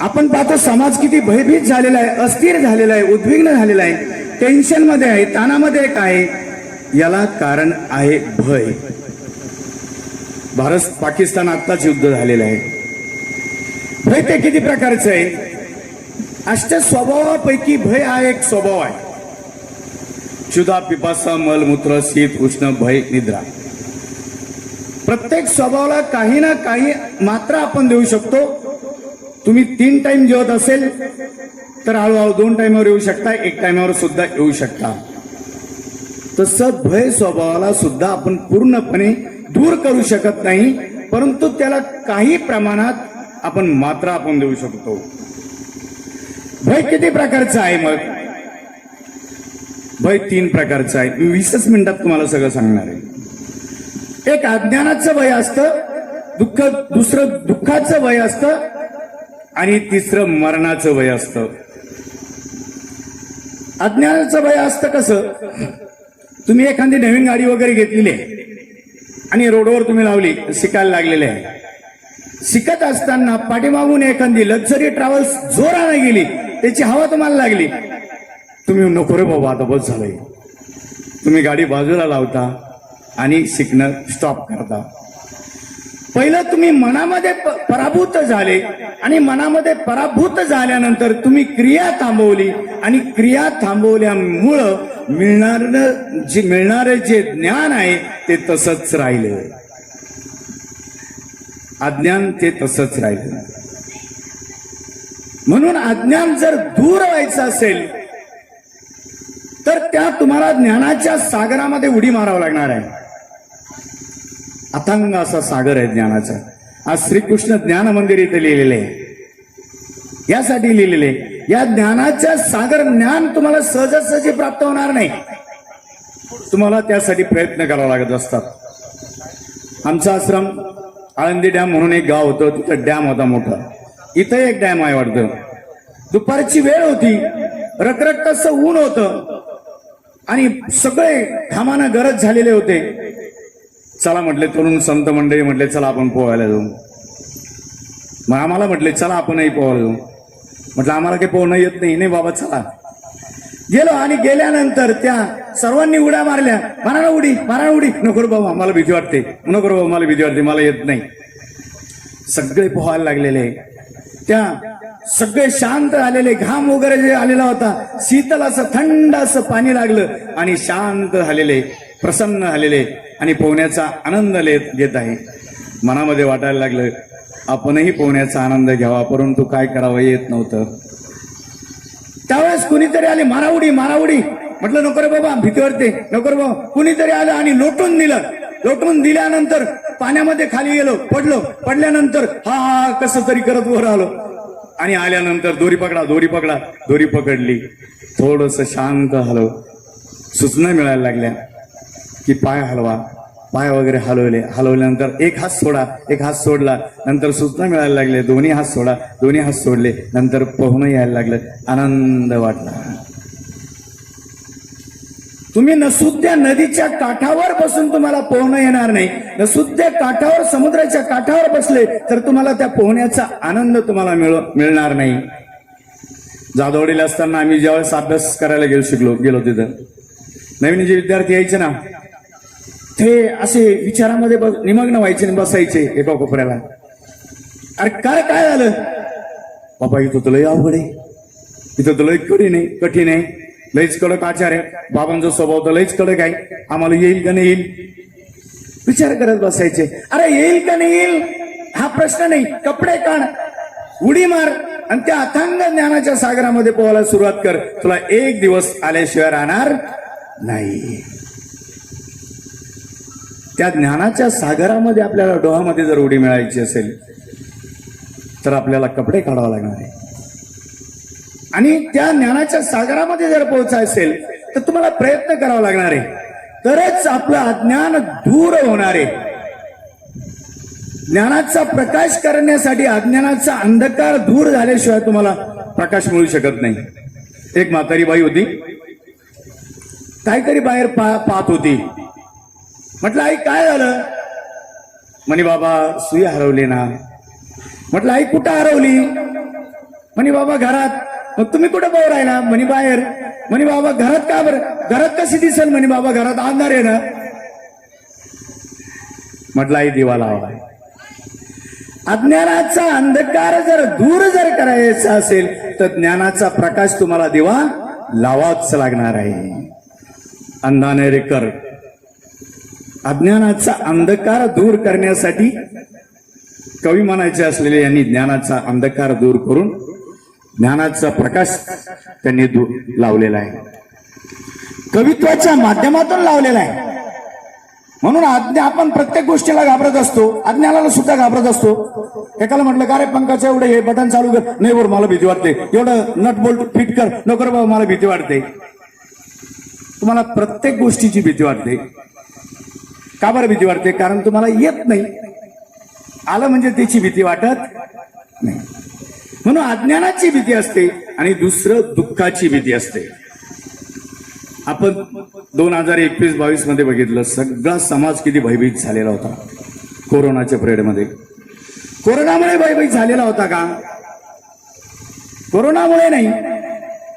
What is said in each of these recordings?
आपण पाहतो समाज किती भयभीत झालेला आहे अस्थिर झालेला आहे उद्विग्न झालेला आहे. टेन्शनमध्ये आहे तानामध्ये आहे? याला कारण आहे भय. भारत पाकिस्तान आत्ताच युद्ध झालेलं आहे. भय ते किती प्रकारचं आहे? अष्ट स्वभावापैकी भय हा एक स्वभाव आहे. क्षुधा पिपासा मलमूत्र शीत उष्ण भय निद्रा. प्रत्येक स्वभावाला काही ना काही मात्रा आपण देऊ शकतो. तुम्ही तीन टाइम जेवत असेल तर हळूहळू दोन टाइमवर येऊ शकता एक टाइमावर सुद्धा येऊ शकता. तसं भय स्वभावाला सुद्धा आपण पूर्णपणे दूर करू शकत नाही परंतु त्याला काही प्रमाणात आपण मात्रा आपण देऊ शकतो. भय किती प्रकारचं आहे मग? भय तीन प्रकारचं आहे. मी वीसच मिनिटात तुम्हाला सगळं सांगणार आहे. एक अज्ञानाचं भय असतं दुःख दुसरं दुःखाचं भय असतं आणि तिसरं मरणाचं भय असतं. अज्ञानाचं भय असतं कसं? तुम्ही एखादी नवीन गाडी वगैरे घेतलेली आहे आणि रोडवर तुम्ही लावली शिकायला लागलेले आहे. शिकत असताना पाठीमागून एखादी लक्झरी ट्रॅव्हल्स जोराने गेली त्याची हवा तुम्हाला लागली. तुम्ही नको रे बाबा आता बस झालंय. तुम्ही गाडी बाजूला लावता आणि शिकणं स्टॉप करता. पहिलं तुम्ही मनामध्ये प- पराभूत झाले आणि मनामध्ये पराभूत झाल्यानंतर तुम्ही क्रिया थांबवली आणि क्रिया थांबवल्यामुळं मिळणार जे मिळणारे जे ज्ञान आहे ते तसंच राहिलं. अज्ञान ते तसंच राहिलं. म्हणून अज्ञान जर दूर व्हायचं असेल तर त्या तुम्हाला ज्ञानाच्या सागरामध्ये उडी मारावं लागणार आहे. अथांग असा सागर आहे ज्ञानाचा. आज श्रीकृष्ण ज्ञान मंदिर इथे लिहिलेले आहे. यासाठी लिहिलेले आहे. या ज्ञानाच्या सागर ज्ञान तुम्हाला सहजासहजी प्राप्त होणार नाही. तुम्हाला त्यासाठी प्रयत्न करावा लागत असतात. आमचा आश्रम आळंदी डॅम म्हणून एक गाव होतं तिथं डॅम होता मोठा. इथं एक डॅम आहे वाटतं. दुपारची वेळ होती रखरख असं ऊन होतं आणि सगळे घामानं गरज झालेले होते. चला म्हटले तरुण संत मंडळी म्हटले चला आपण पोहायला जाऊ. मग आम्हाला म्हटले चला आपणही पोहायला जाऊ. म्हटलं आम्हाला काही पोहणं येत नाही नाही बाबा चला. गेलो आणि गेल्यानंतर त्या सर्वांनी उड्या मारल्या. मारा ना उडी मारा ना उडी. नको बाबा मला भीती वाटते. नको बाबा मला भीती वाटते मला येत नाही. सगळे पोहायला लागलेले. त्या सगळे शांत आलेले घाम वगैरे जे आलेला होता शीतल असं थंड असं पाणी लागलं आणि शांत झालेले प्रसन्न झालेले. आणि पोहण्याचा आनंद लेत घेत आहे. मनामध्ये वाटायला लागलं आपणही पोहण्याचा आनंद घ्यावा परंतु काय करावं येत नव्हतं. त्यावेळेस कुणीतरी आले मारावडी मारावडी म्हटलं नको रे बाबा भीती वाटते नको रे बाबा. कुणीतरी आलं आणि लोटून दिलं. लोटून दिल्यानंतर पाण्यामध्ये खाली गेलो पडलो. पडल्यानंतर हा हा कसं तरी करत वर आलो. आणि आल्यानंतर दोरी पकडा दोरी पकडा दोरी पकडली. थोडस शांत हलव सूचना मिळायला लागल्या. की पाय हलवा. पाय वगैरे हलवले. हलवल्यानंतर एक हात सोडा. एक हात सोडला. नंतर सूचना मिळायला लागले. दोन्ही हात सोडा. दोन्ही हात सोडले. नंतर पोहणं यायला लागलं. आनंद वाटला. तुम्ही नसुद्या नदीच्या काठावर बसून तुम्हाला पोहणं येणार नाही. नसुद्या काठावर समुद्राच्या काठावर बसले तर तुम्हाला त्या पोहण्याचा आनंद तुम्हाला मिळ मिळणार नाही. जाधवडीला असताना आम्ही ज्यावेळेस अभ्यास करायला गेलो शिकलो गेलो तिथं. नवीन जे विद्यार्थी यायचे ना ते असे विचारामध्ये बस- निमग्न व्हायचे आणि बसायचे एका कोपऱ्याला अरे काय काय झालं? बाबा इथं तुला अवघड आहे. इथं तर कठीण आहे कठीण आहे. लयच कडक आचार आहे. बाबांचा स्वभाव तर लयच कडक आहे. आम्हाला येईल का नाही येईल? विचार करत बसायचे. अरे येईल का नाही येईल? हा प्रश्न नाही. कपडे काढ उडी मार आणि त्या अथांग ज्ञानाच्या सागरामध्ये पोहायला सुरुवात कर. तुला एक दिवस आल्याशिवाय राहणार नाही. त्या ज्ञानाच्या सागरामध्ये आपल्याला डोहामध्ये जर उडी मिळायची असेल तर आपल्याला कपडे काढावे लागणार आहे आणि त्या ज्ञानाच्या सागरामध्ये जर पोहोचायचं असेल तर तुम्हाला प्रयत्न करावा लागणार आहे. तरच आपलं अज्ञान दूर होणार आहे. ज्ञानाचा प्रकाश करण्यासाठी अज्ञानाचा अंधकार दूर झाल्याशिवाय तुम्हाला प्रकाश मिळू शकत नाही. एक म्हातारी बाई होती. काहीतरी बाहेर पा पाहत होती. म्हटलं आई काय झालं? म्हणे बाबा सुई हरवली ना. म्हटलं आई कुठं हरवली? म्हणे बाबा घरात. मग तुम्ही कुठं भाऊ राहिला म्हणे बाहेर. म्हणे बाबा घरात का बरं? घरात कशी दिसेल? म्हणे बाबा घरात अंधार आहे ना. म्हटलं आई दिवा लावा. अज्ञानाचा अंधकार जर दूर जर करायचा असेल तर ज्ञानाचा प्रकाश तुम्हाला दिवा लावाच लागणार आहे. अंधाने रे कर. अज्ञानाचा अंधकार दूर करण्यासाठी कवी म्हणायचे असलेले यांनी ज्ञानाचा अंधकार दूर करून ज्ञानाचा प्रकाश त्यांनी दूर लावलेला आहे. कवित्वाच्या माध्यमातून लावलेला आहे. म्हणून अज्ञा आपण प्रत्येक गोष्टीला घाबरत असतो अज्ञानाला सुद्धा घाबरत असतो. एकाला म्हटलं का रे पंकज एवढं हे बटन चालू कर. नाही बरं मला भीती वाटते. एवढं नट बोल्ट फिट कर. नको बाबा मला भीती वाटते. तुम्हाला प्रत्येक गोष्टीची भीती वाटते. का बरं भीती वाटते? कारण तुम्हाला येत नाही. आलं म्हणजे त्याची भीती वाटत नाही. म्हणून अज्ञानाची भीती असते आणि दुसरं दुःखाची भीती असते. आपण दोन हजार एकवीस बावीसमध्ये बघितलं सगळा समाज किती भयभीत झालेला होता. कोरोनाच्या पिरियडमध्ये कोरोनामुळे भयभीत झालेला होता का? कोरोनामुळे नाही.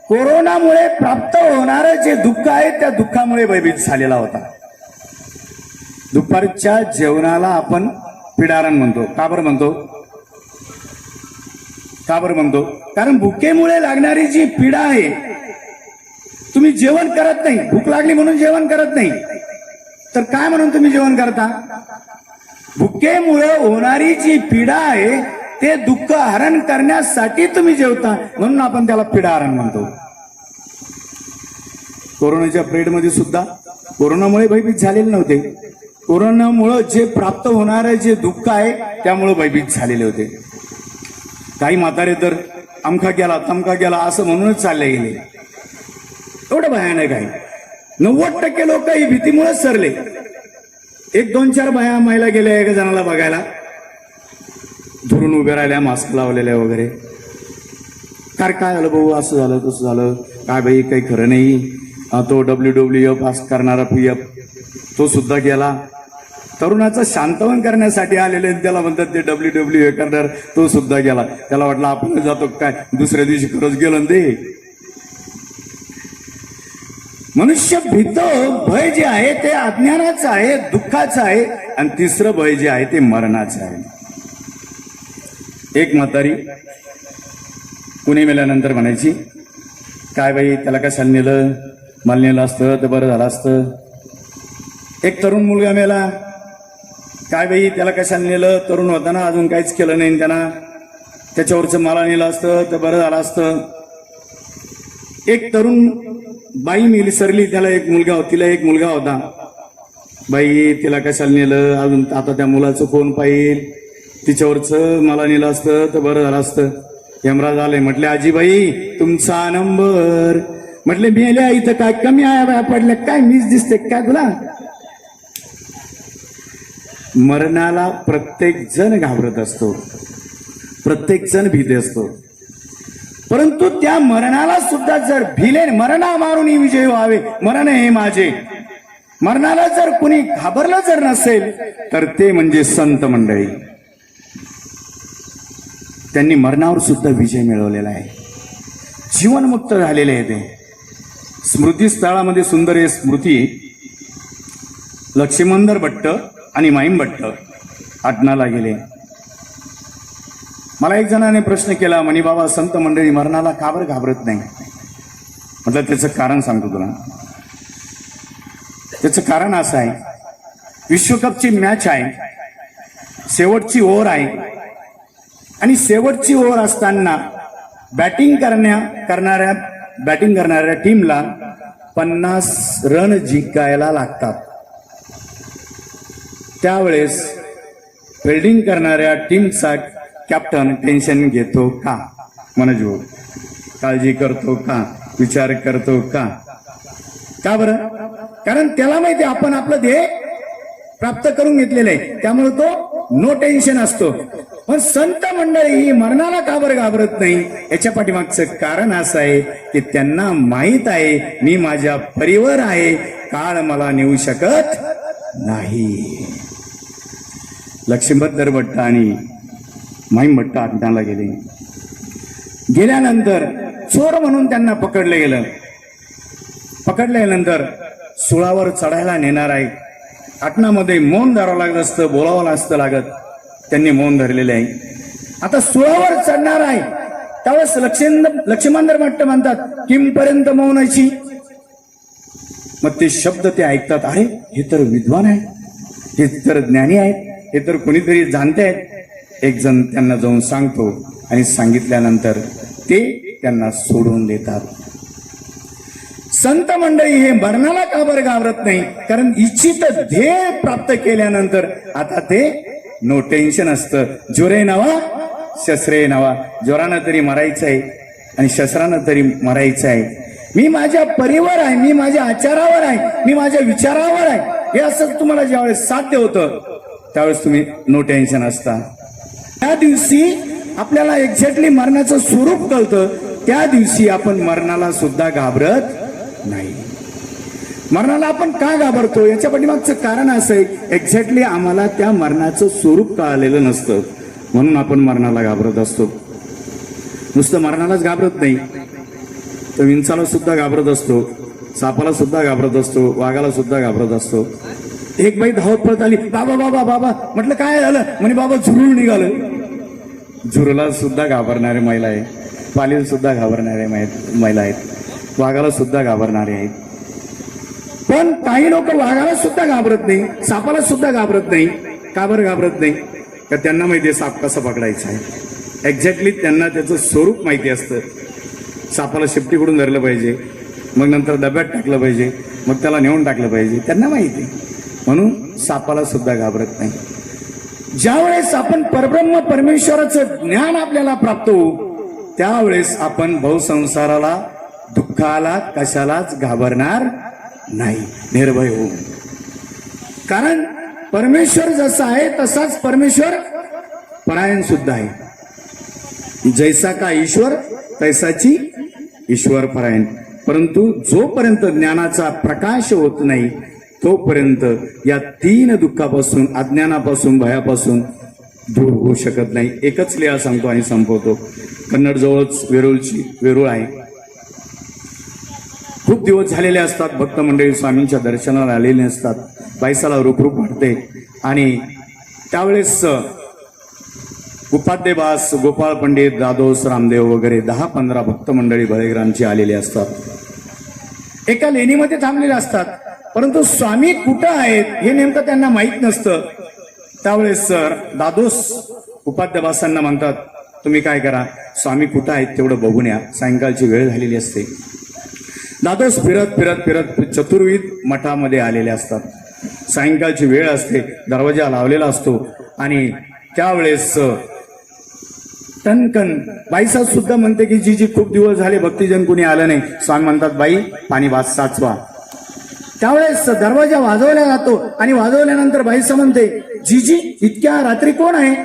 कोरोनामुळे प्राप्त होणारं जे दुःख आहे त्या दुःखामुळे भयभीत झालेला होता. दुपारच्या जेवणाला आपण पिडारण म्हणतो. का बरं म्हणतो? का बरं म्हणतो? कारण भुकेमुळे लागणारी जी पीडा आहे तुम्ही जेवण करत नाही. भूक लागली म्हणून जेवण करत नाही. तर काय म्हणून तुम्ही जेवण करता? भुकेमुळे होणारी जी पीडा आहे ते दुःख हरण करण्यासाठी तुम्ही जेवता. म्हणून आपण त्याला पीडा हरण म्हणतो. कोरोनाच्या पिरियडमध्ये सुद्धा कोरोनामुळे भयभीत झालेले नव्हते. कोरोनामुळं जे प्राप्त होणारे जे दुःख आहे त्यामुळं भयभीत झालेले होते. काही म्हातारे तर अमखा गेला तमका गेला असं म्हणूनच चालले गेले. एवढं भयानक आहे. नव्वद टक्के लोक ही भीतीमुळेच सरले. एक दोन चार बाया महिला गेल्या एका जणाला बघायला. धरून उभे राहिल्या मास्क लावलेल्या वगैरे. काय काय झालं भाऊ? असं झालं तसं झालं. काय बाई काही खरं नाही. हा, तो डब्ल्यू डब्ल्यू एफ पास करणारा पी एफ तो सुद्धा गेला. तरुणाचं शांतवन करण्यासाठी आलेले त्याला म्हणतात ते डब्ल्यू डब्ल्यू ए करणार तो सुद्धा गेला. त्याला वाटलं आपण जातो काय दुसऱ्या दिवशी खरंच गेलं ते. मनुष्य भीत भय जे आहे ते अज्ञानाचं आहे दुःखाचं आहे. आणि तिसरं भय जे आहे ते मरणाचं आहे. एक म्हातारी कुणी मेल्यानंतर म्हणायची काय बाई त्याला कशाला नेलं? मला नेलं असतं तर बरं झालं असतं. एक तरुण मुलगा मेला. काय बाई त्याला कशाला नेलं? तरुण होता ना अजून काहीच केलं नाही त्यांना. त्याच्यावरचं मला नेलं असतं तर बरं झालं असतं. एक तरुण बाई मिली सरली. त्याला एक मुलगा होता तिला एक मुलगा होता. बाई तिला कशाला नेलं? अजून आता त्या मुलाचं कोण पाहिल? तिच्यावरचं मला नेलं असतं तर बरं झालं असतं. यमराज आले म्हटले आजीबाई तुमचा नंबर. म्हटले मेल्या इथं काय कमी आहे पडल्या? काय मीच दिसते काय तुला? मरणाला प्रत्येक जण घाबरत असतो. प्रत्येक जण भीती असतो. परंतु त्या मरणाला सुद्धा जर भिले मरणा मारून विजय व्हावे मरण हे माझे. मरणाला जर कुणी घाबरलं जर नसेल तर ते म्हणजे संत मंडळी. त्यांनी मरणावर सुद्धा विजय मिळवलेला आहे. जीवनमुक्त झालेले आहे ते. स्मृतीस्थळामध्ये सुंदर हे स्मृती लक्ष्मंदर भट्ट आणि माईम आटणाला गेले. मला एक जणाने प्रश्न केला म्हणे बाबा संत मंडळी मरणाला का बरं घाबरत नाही? म्हटलं त्याचं कारण सांगतो तुला. त्याचं कारण असं आहे विश्वकपची मॅच आहे शेवटची ओव्हर आहे. आणि शेवटची ओव्हर असताना बॅटिंग करण्या करणाऱ्या बॅटिंग करणाऱ्या टीमला पन्नास रन जिंकायला लागतात. त्यावेळेस फिल्डिंग करणाऱ्या टीमचा कॅप्टन टेन्शन घेतो का? मनजू काळजी करतो का? विचार करतो का? का बरं? कारण त्याला माहिती आहे आपण आपलं ध्येय प्राप्त करून घेतलेलं आहे. त्यामुळे तो नो टेन्शन असतो. पण संत मंडळी ही मरणाला का बरं घाबरत नाही? याच्या पाठीमागचं कारण असं आहे की त्यांना माहीत आहे मी माझ्या परिवार आहे. काळ मला नेऊ शकत नाही. लक्ष्मीभद्र भट्ट आणि माहीम भट्ट आज्ञाला गेले. गेल्यानंतर चोर म्हणून त्यांना पकडलं गेलं. पकडल्यानंतर सुळावर चढायला नेणार आहे. आटणामध्ये मौन धरावं लागत असतं बोलावं असतं लागत. त्यांनी मौन धरलेले आहे. आता सुळावर चढणार आहे. त्यावेळेस लक्ष्मी लक्ष्मणधर भट्ट म्हणतात किमपर्यंत मौनाची मग ते शब्द ते ऐकतात अरे हे तर विद्वान आहे. हे तर ज्ञानी आहेत. हे तर कोणीतरी जाणते आहेत एक जण त्यांना जाऊन सांगतो आणि सांगितल्यानंतर ते त्यांना सोडून देतात. संत मंडळी हे मरणाला का बरं घाबरत नाही? कारण इच्छित ध्येय प्राप्त केल्यानंतर आता ते नो टेन्शन असतं. जोरे नवा शस्त्रे नवा. जोरानं तरी मरायचं आहे आणि शस्त्रानं तरी मरायचं आहे मी माझ्या परीवर आहे मी माझ्या आचारावर आहे मी माझ्या विचारावर आहे. हे असं तुम्हाला ज्यावेळेस साध्य होतं त्यावेळेस तुम्ही नो टेन्शन असता त्या दिवशी आपल्याला एक्झॅक्टली मरणाचं स्वरूप कळतं. त्या दिवशी आपण मरणाला सुद्धा घाबरत नाही. मरणाला आपण का घाबरतो? याच्या पाठीमागचं कारण असं आहे एक्झॅक्टली आम्हाला त्या मरणाचं स्वरूप कळालेलं नसतं. म्हणून आपण मरणाला घाबरत असतो. नुसतं मरणालाच घाबरत नाही. तर विंचाला सुद्धा घाबरत असतो. सापाला सुद्धा घाबरत असतो. वाघाला सुद्धा घाबरत असतो. एक बाई धावत पळत आली बाबा बाबा बाबा. म्हटलं काय झालं? म्हणे बाबा झुरून निघालं. झुरला सुद्धा घाबरणारे महिला आहे पालीला सुद्धा घाबरणारे महिला आहेत. वाघाला सुद्धा घाबरणारे आहेत. पण काही लोक वाघाला सुद्धा घाबरत नाही सापाला सुद्धा घाबरत नाही. का बरं घाबरत नाही? का त्यांना माहिती आहे साप कसा पकडायचा आहे? एक्झॅक्टली त्यांना त्याचं स्वरूप माहिती असतं. सापाला शेपटीकडून धरलं पाहिजे? मग नंतर डब्यात टाकलं पाहिजे. मग त्याला नेऊन टाकलं पाहिजे. त्यांना माहिती आहे. म्हणून सापाला सुद्धा घाबरत नाही. ज्यावेळेस आपण परब्रह्म परमेश्वराचं ज्ञान आपल्याला प्राप्त होऊ त्यावेळेस आपण बहुसंसाराला दुःखाला कशालाच घाबरणार नाही निर्भय होऊ. कारण परमेश्वर जसा आहे तसाच परमेश्वर परायण सुद्धा आहे. जैसा का ईश्वर तैसाची ईश्वर परायण. परंतु जोपर्यंत ज्ञानाचा प्रकाश होत नाही तोपर्यंत या तीन दुःखापासून अज्ञानापासून भयापासून दूर होऊ शकत नाही. एकच लिहा सांगतो आणि संपवतो. कन्नड जवळच वेरूळची वेरूळ आहे. खूप दिवस झालेले असतात. भक्त मंडळी स्वामींच्या दर्शनाला आलेले असतात बायसाला रुखरूप वाटते. आणि त्यावेळेस उपाध्यबास गोपाळ पंडित दादोस रामदेव वगैरे दहा पंधरा भक्त मंडळी बळेग्रामची आलेली असतात. एका लेणीमध्ये थांबलेले असतात. परंतु स्वामी कुठं आहेत हे नेमकं त्यांना माहीत नसतं. त्यावेळेस सर दादोस उपाध्यापासांना म्हणतात तुम्ही काय करा? स्वामी कुठं आहेत तेवढं बघून या. सायंकाळची वेळ झालेली असते. दादोस फिरत फिरत फिरत चतुर्विध मठामध्ये आलेले असतात. सायंकाळची वेळ असते दरवाजा लावलेला असतो आणि त्यावेळेस टनकन बाईसाहेब सुद्धा म्हणते की जी जी खूप दिवस झाले भक्तीजन कुणी आलं नाही. स्वामी म्हणतात बाई पाणी वाच साचवा त्यावेळेस दरवाजा वाजवला जातो आणि वाजवल्यानंतर बाईसा म्हणते जीजी इतक्या रात्री कोण आहे?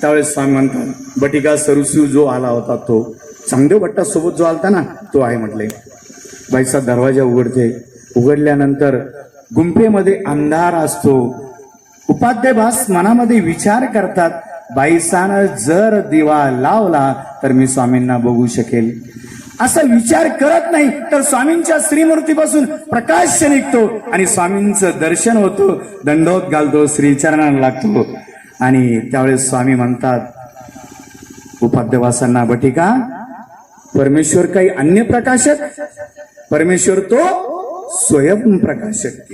त्यावेळेस स्वामी म्हणतात बटिका सरुसू जो आला होता तो. चांगदेव भट्टा सोबत जो आलता ना तो आहे म्हटले. बाईसा दरवाजा उघडते. उघडल्यानंतर गुंफेमध्ये अंधार असतो. उपाध्यभास मनामध्ये विचार करतात बाईसानं जर दिवा लावला तर मी स्वामींना बघू शकेल. असा विचार करत नाही तर स्वामींच्या श्रीमूर्तीपासून प्रकाश निघतो आणि स्वामींचं दर्शन होतो. दंडोत घालतो श्रीचरणाला लागतो. आणि त्यावेळेस स्वामी म्हणतात उपाध्यवासांना बटिका परमेश्वर काही अन्य प्रकाशक? परमेश्वर तो स्वयं प्रकाशक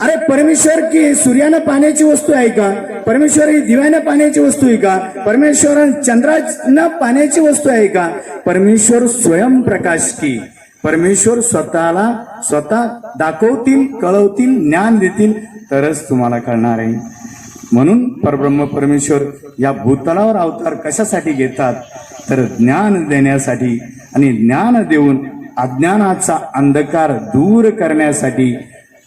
अरे परमेश्वर की सूर्यानं पाण्याची वस्तू आहे का? परमेश्वर ही दिव्यानं पाण्याची वस्तू आहे का? परमेश्वर चंद्रानं पाण्याची वस्तू आहे का? परमेश्वर स्वयंप्रकाश की. परमेश्वर स्वतःला स्वतः दाखवतील कळवतील ज्ञान देतील तरच तुम्हाला कळणार आहे. म्हणून परब्रह्म परमेश्वर या भूतलावर अवतार कशासाठी घेतात? तर ज्ञान देण्यासाठी आणि ज्ञान देऊन अज्ञानाचा अंधकार दूर करण्यासाठी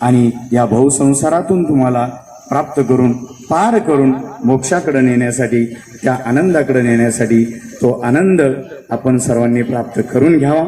आणि या बहुसंसारातून तुम्हाला प्राप्त करून पार करून मोक्षाकडे नेण्यासाठी त्या आनंदाकडे नेण्यासाठी तो आनंद आपण सर्वांनी प्राप्त करून घ्यावा.